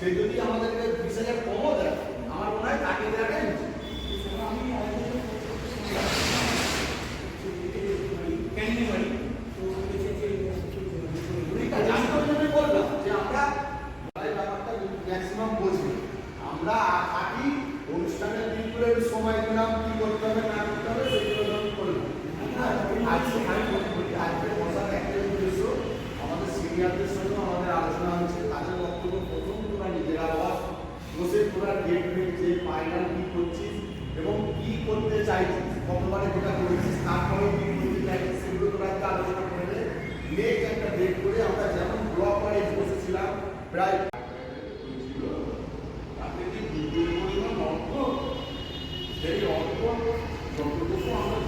সে যদি আমাদেরকে বিশ হাজার কমও দেয়, আমার মনে হয় তাকে দেওয়াটাই উচিত আমরা থাকি অনুষ্ঠানের দিনগুলো সময় দিলাম কি করতে হবে না করতে হবে সেগুলো আমাদের সিনিয়রদের সঙ্গে আমাদের আলোচনা হচ্ছে তাদের বক্তব্য তোরা গেটওয়ে যে ফাইনাল কি করছিস এবং কি করতে চাইছিস, কতবারে যেটা করেছিস, তারপরে কি করতে চাইছিস, সেগুলো তোরা একটা আলোচনা করে নে। নেক্সট একটা ডেট করে আমরা যেমন ব্লক ওয়াইজ বসেছিলাম, প্রায় সেই অর্থ যতটুকু আমরা